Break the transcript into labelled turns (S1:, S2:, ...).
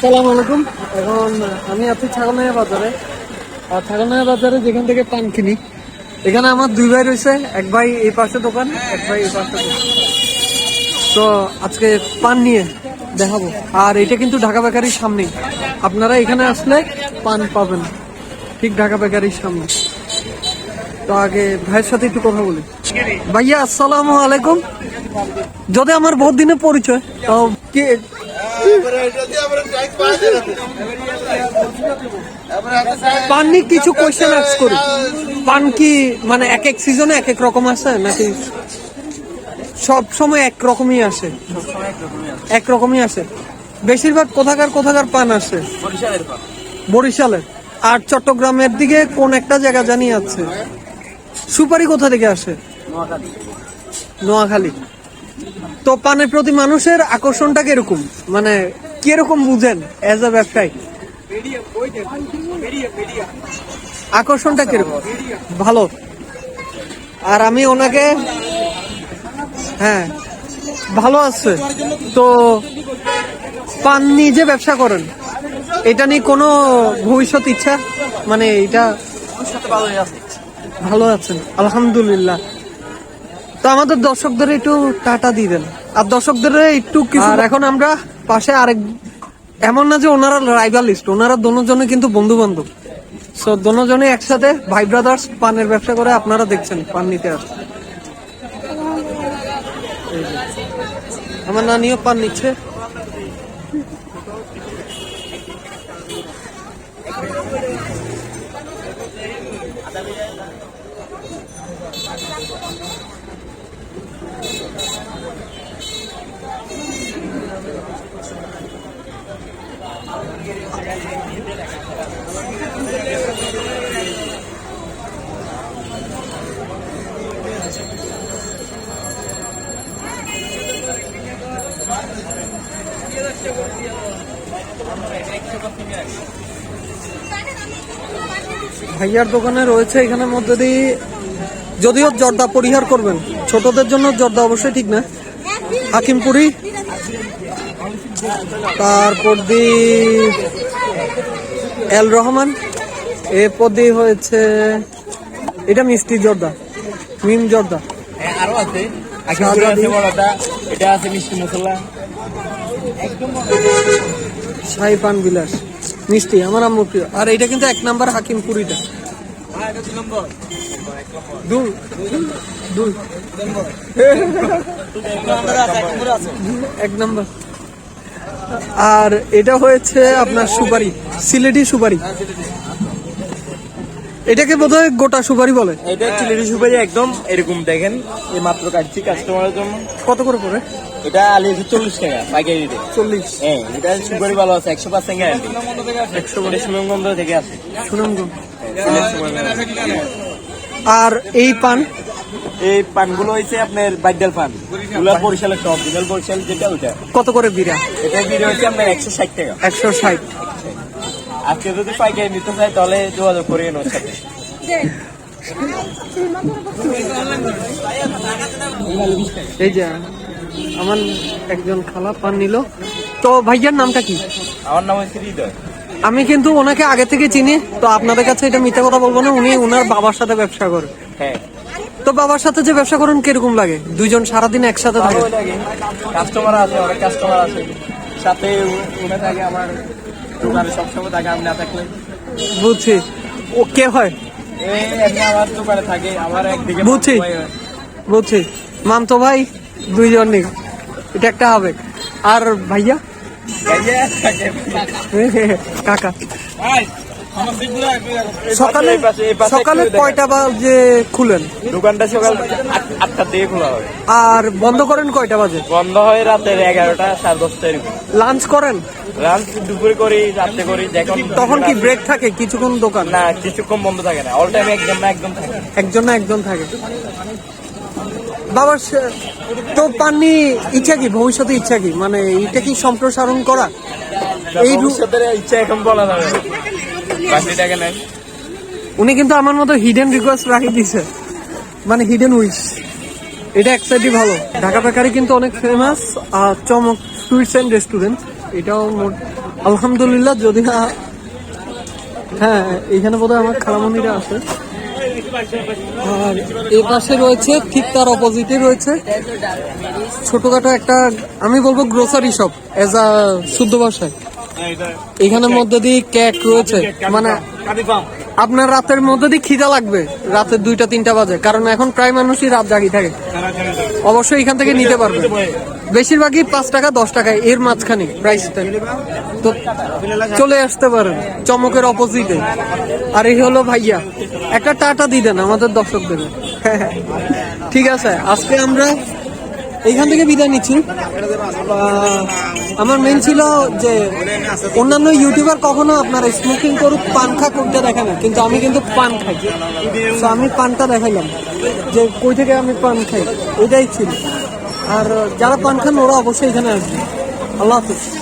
S1: সালাম আলাইকুম। এখন আমি আছি ছাগলনাইয়া বাজারে। আর ছাগলনাইয়া বাজারে যেখান থেকে পান কিনি, এখানে আমার দুই ভাই রয়েছে, এক ভাই এই পাশে দোকান, এক ভাই এই পাশে দোকান। তো আজকে পান নিয়ে দেখাবো। আর এটা কিন্তু ঢাকা বেকারির সামনেই আপনারা এখানে আসলে পান পাবেন। ঠিক ঢাকা বেকারির সামনে। তো আগে ভাইয়ের সাথে একটু কথা বলি। ভাইয়া, আসসালামু আলাইকুম। যদি আমার বহুত দিনের পরিচয়, তো পান নিয়ে কিছু কোয়েশ্চেন আস্ক করি পান কি মানে এক এক সিজনে এক এক রকম আসে নাকি সব সময় এক রকমই আসে? এক রকমই আসে। বেশিরভাগ কোথাকার কোথাকার পান আসে? বরিশালের। আর চট্টগ্রামের দিকে কোন একটা জায়গা জানি আছে। সুপারি কোথা থেকে আসে? নোয়াখালী। তো পানের প্রতি মানুষের আকর্ষণটা কীরকম? মানে কীরকম বুঝেন এজ এ ব্যবসায়ী? আকর্ষণটা কীরকম? ভালো। আর আমি ওনাকে হ্যাঁ ভালো আছে। তো পান নিজে ব্যবসা করেন। এটা নিয়ে কোনো ভবিষ্যৎ ইচ্ছা? মানে এটা ভালো আছেন। আলহামদুলিল্লাহ। আমাদের দর্শকদের একটু টাটা দিয়ে দেন। আর দর্শকদের একটু কিছু আর এখন আমরা পাশে আরেক এমন না যে ওনারা রাইভালিস্ট ওনারা দোনোজনে কিন্তু বন্ধু বান্ধব সো দোনোজনে একসাথে ভাই ব্রাদার্স পানের ব্যবসা করে আপনারা দেখছেন পান নিতে আসছে। আমার নানিও পান নিচ্ছে। ভাইয়ার দোকানে রয়েছে এখানের মধ্যে দিয়ে যদিও জর্দা পরিহার করবেন। ছোটদের জন্য জর্দা অবশ্যই ঠিক না। হাকিমপুরি। তারপর দি এল রহমান। এরপর দিয়ে হয়েছে এটা মিষ্টি জর্দা মিম জর্দা।
S2: হ্যাঁ, আরও আছে।
S1: সাদা
S2: আকিমপুরি আছে
S1: দিয়ে-
S2: বড়টা এটা আছে মিষ্টি মশলা।
S1: শাহি পান বিলাস মিষ্টি আমার প্রিয়। আর এটা কিন্তু এক নাম্বার হাকিমপুরিটা। দুই দুই। এক নাম্বার। আর এটা হয়েছে আপনার সুপারি সিলেটি সুপারি। এটাকে বোধহয় গোটা সুপারি বলে।
S2: এটা চিলেরি সুপারি একদম এরকম দেখেন এই মাত্র কাটছি কাস্টমারের জন্য।
S1: কত করে পড়ে?
S2: এটা আলি চল্লিশ টাকা পাইকারি রেটে
S1: চল্লিশ।
S2: হ্যাঁ এটা সুপারি ভালো আছে একশো পার্সেন্ট গ্যারান্টি একশো করে সুনামগঞ্জ থেকে আসে
S1: সুনামগঞ্জ।
S2: সুপারি।
S1: আর এই পান?
S2: এই পানগুলো হয়েছে আপনার বাইডাল পান। এগুলো বরিশালের সব বিশাল বরিশাল যেটা ওইটা।
S1: কত করে বিরা?
S2: এটা বিরে হচ্ছে আপনার একশো ষাট টাকা।
S1: একশো ষাট।
S2: আজকে যদি পাইকারি নিতে চাই তাহলে যোগাযোগ করে নেওয়ার সাথে।
S1: এই যে আমার একজন খালা পান নিল। তো ভাইয়ার নামটা কি?
S2: আমার নাম হচ্ছে হৃদয়।
S1: আমি কিন্তু ওনাকে আগে থেকে চিনি তো আপনাদের কাছে এটা মিথ্যা কথা বলব না উনি ওনার বাবার সাথে ব্যবসা করে।
S2: হ্যাঁ।
S1: তো বাবার সাথে যে ব্যবসা করেন কীরকম লাগে? দুইজন সারাদিন একসাথে থাকে?
S2: কাস্টমার আছে অনেক কাস্টমার আছে। সাথে উনি থাকে আমার দোকানে সবসময় থাকে আমি না থাকলে
S1: বুঝছি। ও কে হয়?
S2: আমার দোকানে থাকে আমার একদিকে
S1: বুঝছি।
S2: ভাই।
S1: বুঝছি। মামতো ভাই দুইজন নেই এটা একটা হবে আর ভাইয়া। কাকা। সকালে সকালে কয়টা বাজে খুলেন?
S2: দোকানটা সকাল আট- আটটার দিকে খোলা হয়।
S1: আর বন্ধ করেন কয়টা বাজে?
S2: বন্ধ হয় রাতের এগারোটা সাড়ে দশটা এরকম।
S1: লাঞ্চ করেন?
S2: লাঞ্চ দুপুরে করি রাতে করি যখন
S1: তখন কি ব্রেক থাকে? কিছুক্ষণ দোকান?
S2: না কিছুক্ষণ বন্ধ থাকে না। অল টাইম একদম না একদম থাকে।
S1: একজন না একজন থাকে। বাবার তো পাননি ইচ্ছা কি? ভবিষ্যতে ইচ্ছা কি? মানে এটা কি সম্প্রসারণ করা? এই
S2: ভবিষ্যতের ইচ্ছা এখন বলা যাবে
S1: উনি কিন্তু আমার মতো হিডেন রিকোয়েস্ট রাখি দিছে। মানে হিডেন উইশ এটা এক সাইডই ভালো। ঢাকা বেকারি কিন্তু অনেক ফেমাস আর চমক সুইটস অ্যান্ড রেস্টুরেন্ট এটাও আলহামদুলিল্লাহ যদি না হ্যাঁ এখানে বোধহয় আমার খালামন্দিরা আছে। আর এ পাশে রয়েছে, ঠিক তার অপোজিটে রয়েছে। ছোটখাটো একটা, আমি বলব গ্রোসারি শপ এজ আ শুদ্ধ ভাষায়। এখানের মধ্যে দিয়ে কেক রয়েছে। মানে আপনার রাতের মধ্যে দিয়ে খিদা লাগবে রাতের দুইটা, তিনটা বাজে। কারণ এখন প্রায় মানুষই রাত জাগি থাকে। অবশ্যই এখান থেকে নিতে পারবে। বেশিরভাগই পাঁচ টাকা, দশ টাকা, এর মাঝখানে প্রাইসটা তো চলে আসতে পারেন, চমকের অপোজিটে আর এই হলো ভাইয়া, একটা টাটা দিয়ে দেন আমাদের দর্শকদের। ঠিক আছে, আজকে আমরা এইখান থেকে বিদায় নিচ্ছি। আমার মেন ছিল যে, অন্যান্য ইউটিউবার কখনো আপনার স্মোকিং করুক, পান খা করতে দেখে না। কিন্তু আমি কিন্তু পান খাই। আমি পানটা দেখাইলাম, যে কই থেকে আমি পান খাই এটাই ছিল। আর যারা পান খান ওরা অবশ্যই এখানে আসবে। আল্লাহ হাফিজ।